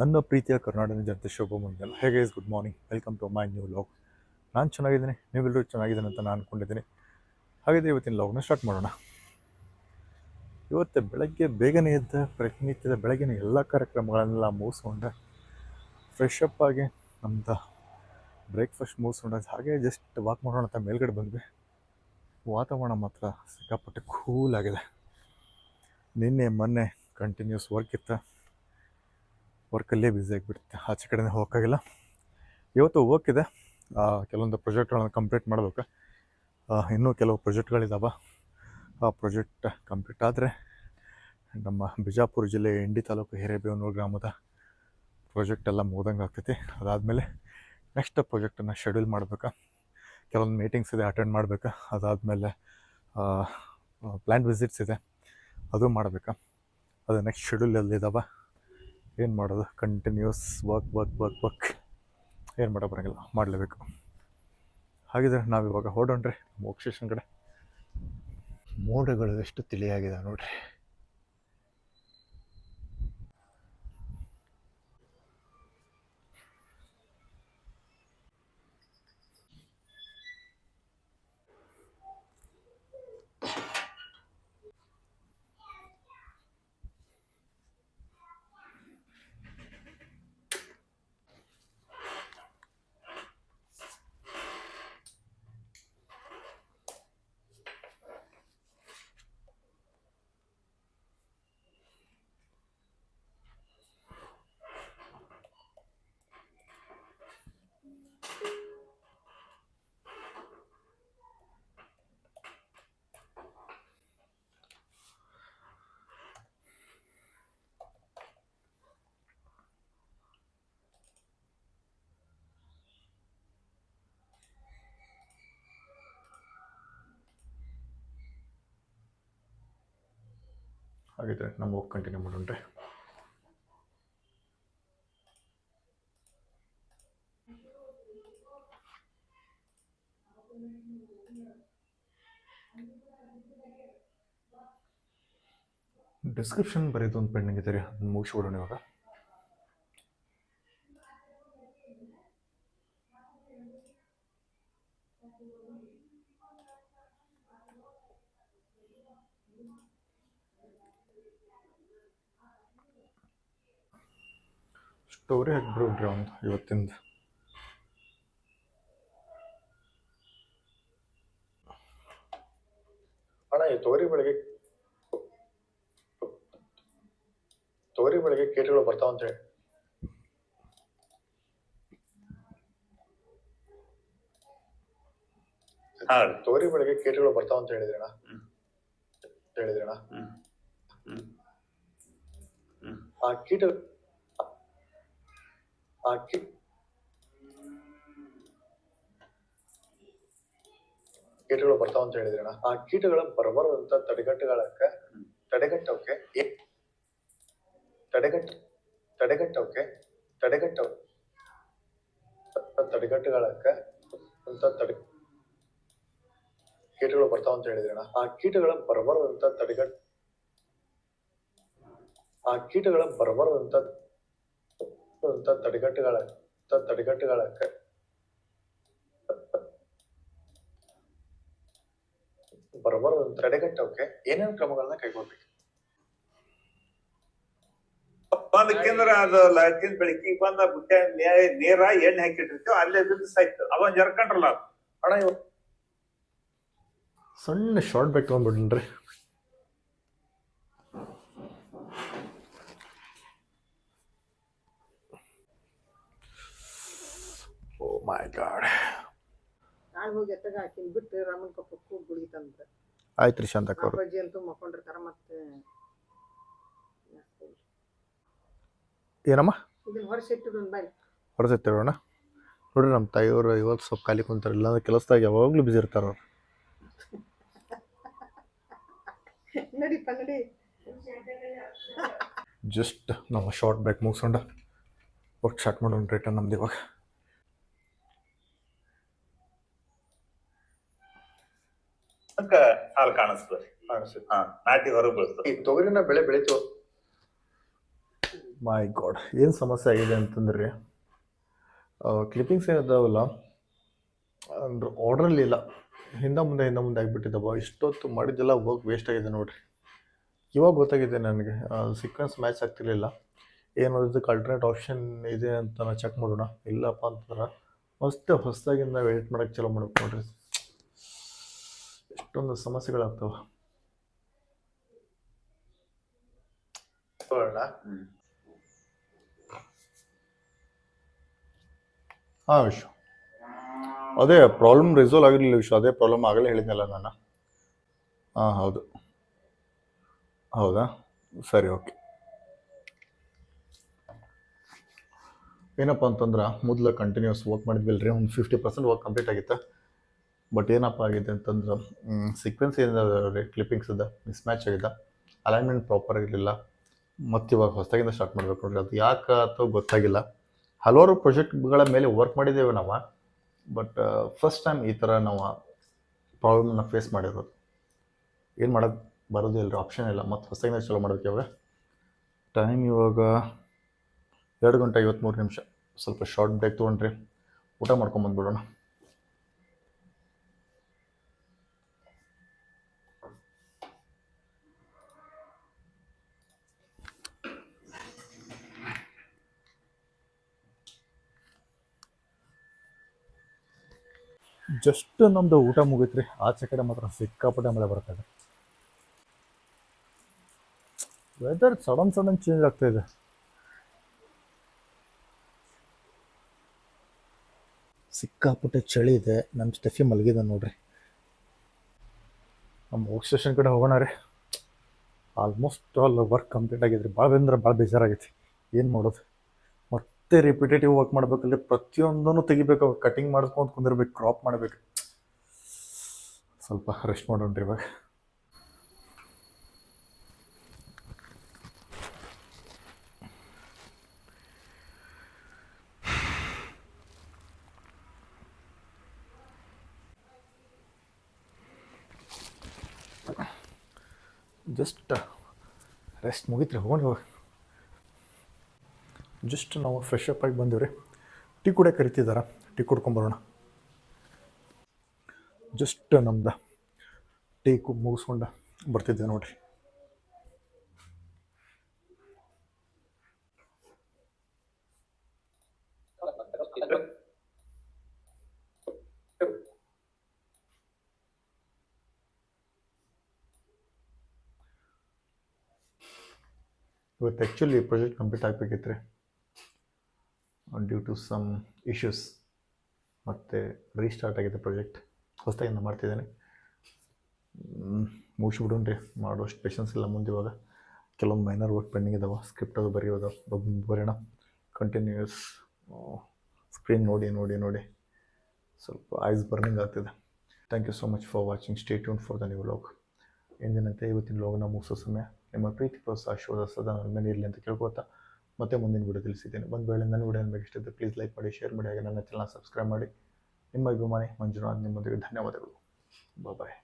ನನ್ನ ಪ್ರೀತಿಯ ಕರ್ನಾಟಕ ಜನತೆ ಶೋಭಾ ಮುಂಜಾನೆ ಹೇಗೆ is good morning welcome to my new log ನಾನು ಚೆನ್ನಾಗಿದ್ದೀನಿ. ನೀವೆಲ್ಲರೂ ಚೆನ್ನಾಗಿದ್ದೀನಿ ಅಂತ ನಾನು ಅಂದ್ಕೊಂಡಿದ್ದೀನಿ ಹಾಗಿದ್ರೆ ಇವತ್ತಿನ ಲಾಗ್ನ ಸ್ಟಾರ್ಟ್ ಮಾಡೋಣ. ಇವತ್ತು ಬೆಳಗ್ಗೆ ಬೇಗನೆ ಎದ್ದ ಪ್ರತಿನಿತ್ಯದ ಬೆಳಗಿನ ಎಲ್ಲ ಕಾರ್ಯಕ್ರಮಗಳನ್ನೆಲ್ಲ ಮುಗಿಸ್ಕೊಂಡೆ. ಫ್ರೆಶ್ ಅಪ್ ಆಗಿ ನಮ್ದು ಬ್ರೇಕ್ಫಾಸ್ಟ್ ಮುಗಿಸ್ಕೊಂಡೆ. ಹಾಗೆ ಜಸ್ಟ್ ವಾಕ್ ಮಾಡೋಣ ಅಂತ ಮೇಲ್ಗಡೆ ಬಂದ್ವಿ. ವಾತಾವರಣ ಮಾತ್ರ ಸಿಕ್ಕಾಪಟ್ಟೆ ಕೂಲ್ ಆಗಿದೆ. ನಿನ್ನೆ, ಮೊನ್ನೆ ಕಂಟಿನ್ಯೂಸ್ ವರ್ಕ್ ಇತ್ತು. ವರ್ಕಲ್ಲೇ ಬ್ಯುಸಿ ಆಗಿಬಿಡುತ್ತೆ ಆಚೆ ಕಡೆನೇ ಹೋಗೋಕ್ಕಾಗಿಲ್ಲ ಇವತ್ತು ವರ್ಕ್ ಇದೆ. ಕೆಲವೊಂದು ಪ್ರಾಜೆಕ್ಟ್ಗಳನ್ನು ಕಂಪ್ಲೀಟ್ ಮಾಡಬೇಕು. ಇನ್ನೂ ಕೆಲವು ಪ್ರಾಜೆಕ್ಟ್ಗಳಿದ್ದಾವೆ ಆ ಪ್ರಾಜೆಕ್ಟ್ ಕಂಪ್ಲೀಟ್ ಆದರೆ ನಮ್ಮ ಬಿಜಾಪುರ ಜಿಲ್ಲೆ ಇಂಡಿ ತಾಲೂಕು ಹಿರೇಬೇವನೂರು ಗ್ರಾಮದ ಪ್ರಾಜೆಕ್ಟ್ ಎಲ್ಲ ಮುಗ್ದಂಗೆ ಆಗ್ತೈತಿ ಅದಾದಮೇಲೆ ನೆಕ್ಸ್ಟ್ ಪ್ರಾಜೆಕ್ಟನ್ನು ಶೆಡ್ಯೂಲ್ ಮಾಡ್ಬೇಕು? ಕೆಲವೊಂದು ಮೀಟಿಂಗ್ಸ್ ಇದೆ ಅಟೆಂಡ್ ಮಾಡಬೇಕು. ಅದಾದಮೇಲೆ ಪ್ಲ್ಯಾಂಟ್ ವಿಸಿಟ್ಸ್ ಇದೆ. ಅದು ಮಾಡಬೇಕಾ. ಅದು ನೆಕ್ಸ್ಟ್ ಶೆಡ್ಯೂಲಲ್ಲಿ ಇದ್ದಾವೆ ಏನು ಮಾಡೋದು? Continuous work work work work ಏನು ಮಾಡೋ ಬರೋಂಗಿಲ್ಲ. ಮಾಡಲೇಬೇಕು. ಹಾಗಿದ್ರೆ ನಾವು ಇವಾಗ ಹೊರಡೋಣ್ರಿ ಸ್ಟೇಷನ್ ಕಡೆ. ಮೋಡಗಳು ಎಷ್ಟು ತಿಳಿಯಾಗಿದೆ ನೋಡ್ರಿ. ಹಾಗಿದ್ರೆ ನಮ್ಗೆ ಹೋಗಿ ಕಂಟಿನ್ಯೂ ಮಾಡೋಣ್ರಿ ಡಿಸ್ಕ್ರಿಪ್ಷನ್ ಬರೆಯೋದು ಒಂದು ಪೆಂಡಿಂಗ್ ಇದೆ ರೀ ಅದನ್ನ ಮುಗಿಸ್ಬಿಡೋಣ ಇವಾಗ. ಸ್ಟೋರಿ ಹಾಕ್ಬಿಡ್ರಿ ಒಂದು ಇವತ್ತಿಂದ. ಅಣ್ಣ ಈ ತೋರಿ ಬೆಳಗ್ಗೆ ತೋರಿ ಬೆಳಗ್ಗೆ ಕೇಟಗಳು ಬರ್ತಾವ ಅಂತ ಹೇಳಿ. ತೋರಿ ಬೆಳಗ್ಗೆ ಕೇಟಗಳು ಬರ್ತಾವ ಅಂತ ಹೇಳಿದ್ರಣ ಹೇಳಿದ್ರಣ ಹೇಳಿದ್ರಣ್ಣ. ಹ್ಮ್. ಹ್ಮ್. ಹ್ಮ್. ಆ ಕೀಟ ಆ ಕೀ ಕೀಟಗಳು ಬರ್ತಾವ ಅಂತ ಹೇಳಿದ್ರಣ್ಣ ಆ ಕೀಟಗಳ ಬರಬಾರದಂತ ತಡೆಗಟ್ಟಗಳಕ್ಕೆ, ತಡೆಗಟ್ಟೋಕೆ ಏ- ತಡೆಗಟ್ಟ, ತಡೆಗಟ್ಟೋಕೆ, ತಡೆಗಟ್ಟ, ತಡೆಗಟ್ಟಗಳಕ್ಕೆ ಅಂತ ತಡೆ, ಕೀಟಗಳು ಬರ್ತಾವ ಅಂತ ಹೇಳಿದ್ರಣ್ಣ ಆ ಕೀಟಗಳ ಬರಬಾರದಂತ ತಡೆಗಟ್ಟ, ಆ ಕೀಟಗಳ ಬರಬಾರದಂತ ತ- ತಡೆಗಟ್ಟುಗಳಕ್ಕ ಬರಬಾರದಂತ ತಡೆಗಟ್ಟೋಕೆ ಏನೇನು ಕ್ರಮಗಳನ್ನ ಕೈಗೊಳ್ಬೇಕು? ಅದಕ್ಕಿಂದ್ರ ಅದು ಲೈಟಿನ ಬೆಳಕಿಗೆ ಬಂದ ಬುಟ್ಟೆ ನೇ- ನೇರ ಎಣ್ಣೆ ಹಾಕಿಟ್ಟಿರ್ತೀವಿ ಅಲ್ಲೇ ಬಿದ್ದು ಸಾಯ್ತು. ಅವನ್ ಜರ್ಕೊಂಡ್ರಲ್ಲ ಅಣ್ಣ ಇವ ಸಣ್ಣ ಶಾರ್ಟ್ ಬೆಟ್ ತೊಗೊಂಡ್ಬಿಡ್ರಿ. ಮೈ ಗಾಡ್ ನಾಳೆ ಹೋಗಿ ಎತ್ತಗ ಹಾಕಿನ ಬಿಟ್ಟು ರಾಮನ್ ಕಪ್ಪಕ್ಕೂ ಗುಳಿ ಗುಡಿತಂದ್ರೆ ಆಯ್ತು ರೀ ಶಾಂತಕ್ಕ ಅವರು. ಅಪ್ಪಾಜಿ ಅಂತೂ ಮಕ್ಕೊಂಡಿರ್ತಾರ ಮತ್ತೆ ಏನಮ್ಮ? ಇದನ್ನ ಹೊರಸ ಇಟ್ಟಿದ್ದು ಬಾಯ್. ಹೊರತೈತೇವಣ್ಣ ನೋಡ್ರಿ ನಮ್ಮ ತಾಯಿಯವರು ಇವತ್ತು ಸ್ವಲ್ಪ ಖಾಲಿ ಕುಂತಾರೆ ಇಲ್ಲಾಂದ್ರೆ ಕೆಲಸದಾಗ ಯಾವಾಗಲೂ ಬಿಸಿ ಇರ್ತಾರೆ ಅವ್ರು. ನಡಿಪ್ಪ ನಡಿ. ಜಸ್ಟ್ ನಮ್ಮ ಶಾರ್ಟ್ ಬ್ರೇಕ್ ಮುಗಿಸ್ಕೊಂಡು ವರ್ಕ್ ಸ್ಟಾರ್ಟ್ ಮಾಡೋಣ ರಿಟರ್ನ್ ನಮ್ದು ಇವಾಗ. ಕಾಣಿಸ್ತದೆ. ಹಾ ನಾಟಿ ಹೊರಗೆ ಬೀಳ್ತದೆ. ಈ ತೊಗರಿನ ಬೆಳೆ ಬೆಳೀತು. ಮೈ ಗಾಡ್ ಏನು ಸಮಸ್ಯೆ ಆಗಿದೆ ಅಂತಂದ್ರೆ ಕ್ಲಿಪ್ಪಿಂಗ್ಸ್ ಏನಿದಾವಲ್ಲ ಅಂದ್ರೆ ಆರ್ಡ್ರಲ್ಲಿ ಇಲ್ಲ. ಹಿಂದೆ ಮುಂದೆ ಹಿಂದೆ ಮುಂದೆ ಆಗಿಬಿಟ್ಟಿದ್ದವ ಇಷ್ಟೊತ್ತು ಮಾಡಿದ್ದೆಲ್ಲ ವರ್ಕ್ ವೇಸ್ಟ್ ಆಗಿದೆ ನೋಡ್ರಿ. ಇವಾಗ ಗೊತ್ತಾಗಿದೆ ನನಗೆ. ಸೀಕ್ವೆನ್ಸ್ ಮ್ಯಾಚ್ ಆಗ್ತಿರ್ಲಿಲ್ಲ. ಏನು ಇದಕ್ಕೆ ಅಲ್ಟರ್ನೇಟ್ ಆಪ್ಷನ್ ಇದೆ ಅಂತ ನಾವು ಚೆಕ್ ಮಾಡೋಣ. ಇಲ್ಲಪ್ಪ ಅಂತಂದ್ರೆ ಮಸ್ತ್ ಹೊಸದಾಗಿ ನಾವು ಎಡಿಟ್ ಮಾಡೋಕ್ಕೆ ಚಲೋ ಮಾಡ್ಬೇಕು ನೋಡ್ರಿ. ಎಷ್ಟೊಂದು ಸಮಸ್ಯೆಗಳಾಗ್ತವೆ. ಹಾಂ ವಿಶ್ವ ಅದೇ ಪ್ರಾಬ್ಲಮ್ ರಿಸಾಲ್ವ್ ಆಗಿರಲಿಲ್ಲ ವಿಶ್ವ ಅದೇ ಪ್ರಾಬ್ಲಮ್ ಆಗಲೇ ಹೇಳಿದ್ನಲ್ಲ ನಾನು. ಹಾಂ ಹೌದು. ಹೌದಾ? ಸರಿ ಓಕೆ ಏನಪ್ಪ ಅಂತಂದ್ರೆ ಮೊದಲು ಕಂಟಿನ್ಯೂಸ್ ವರ್ಕ್ ಮಾಡಿದ್ವಿಲ್ರಿ? ಒಂದು ಫಿಫ್ಟಿ ಪರ್ಸೆಂಟ್ ವರ್ಕ್ ಕಂಪ್ಲೀಟ್ ಆಗಿತ್ತು? ಬಟ್ ಏನಪ್ಪ ಆಗಿದೆ ಅಂತಂದ್ರೆ ಸೀಕ್ವೆನ್ಸ್ ಏನಿದೆ ಕ್ಲಿಪ್ಪಿಂಗ್ಸ್ ಇದೆ ಮಿಸ್ ಮ್ಯಾಚ್ ಆಗಿದೆ ಅಲೈನ್ಮೆಂಟ್ ಪ್ರಾಪರ್ ಇರಲಿಲ್ಲ. ಮತ್ತು ಇವಾಗ ಹೊಸದಾಗಿಂದ ಸ್ಟಾರ್ಟ್ ಮಾಡಬೇಕು ನೋಡ್ರಿ, ಅದು ಯಾಕೆ ಅಥವಾ ಗೊತ್ತಾಗಿಲ್ಲ. ಹಲವಾರು ಪ್ರಾಜೆಕ್ಟ್ಗಳ ಮೇಲೆ ವರ್ಕ್ ಮಾಡಿದ್ದೇವೆ ನಾವು ಬಟ್ ಫಸ್ಟ್ ಟೈಮ್ ಈ ಥರ ನಾವು ಪ್ರಾಬ್ಲಮ್ನ ಫೇಸ್ ಮಾಡಿರೋದು. ಏನು ಮಾಡೋದು ಬರೋದು ಇಲ್ಲ ಆಪ್ಷನ್ ಇಲ್ಲ. ಮತ್ತು ಹೊಸದಾಗಿಂದ ಚಲೋ ಮಾಡಬೇಕು ಇವಾಗ. ಟೈಮ್ ಇವಾಗ ಎರಡು ಗಂಟೆ ಐವತ್ತ್ಮೂರು ನಿಮಿಷ. ಸ್ವಲ್ಪ ಶಾರ್ಟ್ ಬ್ರೇಕ್ ತೊಗೊಂಡ್ರಿ. ಊಟ ಮಾಡ್ಕೊಂಬಂದ್ಬಿಡೋಣ ಜಸ್ಟ್ ನಮ್ಮದು ಊಟ ಮುಗೀತ್ರಿ. ಆಚೆ ಕಡೆ ಮಾತ್ರ ಸಿಕ್ಕಾಪಟ್ಟೆ ಮಳೆ ಬರ್ತದೆ ವೆದರ್ ಸಡನ್ ಸಡನ್ ಚೇಂಜ್ ಆಗ್ತಾ ಇದೆ. ಸಿಕ್ಕಾಪಟ್ಟೆ ಚಳಿ ಇದೆ. ನಮ್ಮ ಸ್ಟೆಫಿ ಮಲಗಿದೆ ನೋಡ್ರಿ. ನಮ್ಮ ವರ್ಕ್ ಸ್ಟೇಷನ್ ಕಡೆ ಹೋಗೋಣ ರೀ. ಆಲ್ಮೋಸ್ಟ್ ಆಲ್ ವರ್ಕ್ ಕಂಪ್ಲೀಟ್ ಆಗಿದ್ರಿ. ಭಾಳ ಅಂದ್ರೆ ಭಾಳ ಬೇಜಾರಾಗೈತಿ. ಏನು ಮಾಡೋದು? ಮತ್ತೆ ರಿಪಿಟೇಟಿವ್ ವರ್ಕ್ ಮಾಡ್ಬೇಕಲ್ಲಿ ಪ್ರತಿಯೊಂದನ್ನು ತೆಗಿಬೇಕು ಕಟಿಂಗ್ ಮಾಡಿಸ್ಕೊಂಡು ಕುಂದಿರ್ಬೇಕು ಕ್ರಾಪ್ ಮಾಡ್ಬೇಕು. ಸ್ವಲ್ಪ ರೆಸ್ಟ್ ಮಾಡೋಣ್ರಿ ಇವಾಗ. ಜಸ್ಟ್ ರೆಸ್ಟ್ ಮುಗಿತ್ರಿ, ಹೋಗೋಣ ಇವಾಗ. ಜಸ್ಟ್ ನಾವು ಫ್ರೆಶ್ ಅಪ್ ಆಗಿ ಬಂದಿವ್ರಿ. ಟೀ ಕೂಡ ಕರಿತಿದ್ದಾರೆ ಟೀ ಕುಡ್ಕೊಂಬರೋಣ. ಜಸ್ಟ್ ನಮ್ದು ಟೀ ಕು ಮುಗಿಸ್ಕೊಂಡು ಬರ್ತಿದ್ದೆ ನೋಡ್ರಿ. ಇವತ್ತು ಆ್ಯಕ್ಚುಲಿ ಪ್ರಾಜೆಕ್ಟ್ ಕಂಪ್ಲೀಟ್ ಆಗಬೇಕಿತ್ತು ರೀ ಡ್ಯೂ ಟು ಸಮ್ ಇಶ್ಯೂಸ್ ಮತ್ತು ರೀಸ್ಟಾರ್ಟ್ ಆಗಿದೆ ಪ್ರಾಜೆಕ್ಟ್ ಹೊಸದಾಗಿಂದ ಮಾಡ್ತಿದ್ದೇನೆ. ಮುಗಿಸ್ಬಿಡೋಣ ರೀ ಮಾಡೋಷ್ಟು ಪೇಷನ್ಸ್ ಇಲ್ಲ ಮುಂದೆ ಇವಾಗ. ಕೆಲವೊಂದು ಮೈನರ್ ವರ್ಕ್ ಪೆಂಡಿಂಗ್ ಇದಾವೆ. ಸ್ಕ್ರಿಪ್ಟ್ ಅದು ಬರೆಯೋದು ಬರೋಣ ಕಂಟಿನ್ಯೂಸ್ ಸ್ಕ್ರೀನ್ ನೋಡಿ ನೋಡಿ ನೋಡಿ. ಸ್ವಲ್ಪ ಐಸ್ ಬರ್ನಿಂಗ್ ಆಗ್ತಿದೆ. Thank you so much for watching stay tuned for the new log ಎಂದಿನಂತೆ ಇವತ್ತಿನ ಲಾಗ್ನ ಮುಗಿಸೋ ಸಮಯ. ನಿಮ್ಮ ಪ್ರೀತಿ ಪ್ರೋತ್ಸಾಹ ಶೋಧ ಸದಾ ನನ್ನ ಮೇಲೆ ಇರಲಿ ಅಂತ ಕೇಳ್ಕೊತಾ ಮತ್ತೆ ಮುಂದಿನ ವಿಡಿಯೋ ತಿಳಿಸಿದ್ದೇನೆ. ಒಂದು ವೇಳೆ ನನ್ನ ವಿಡಿಯೋ ನಿಮಗೆ ಇಷ್ಟ ಇದ್ದರೆ ಪ್ಲೀಸ್ ಲೈಕ್ ಮಾಡಿ ಶೇರ್ ಮಾಡಿ, ಹಾಗೆ ನನ್ನ ಚಾನಲ್ ಸಬ್ಸ್ಕ್ರೈಬ್ ಮಾಡಿ. ನಿಮ್ಮ ಅಭಿಮಾನಿ ಮಂಜುನಾಥ್ ನಿಮ್ಮೊಂದಿಗೆ ಧನ್ಯವಾದಗಳು. ಬಾಯ್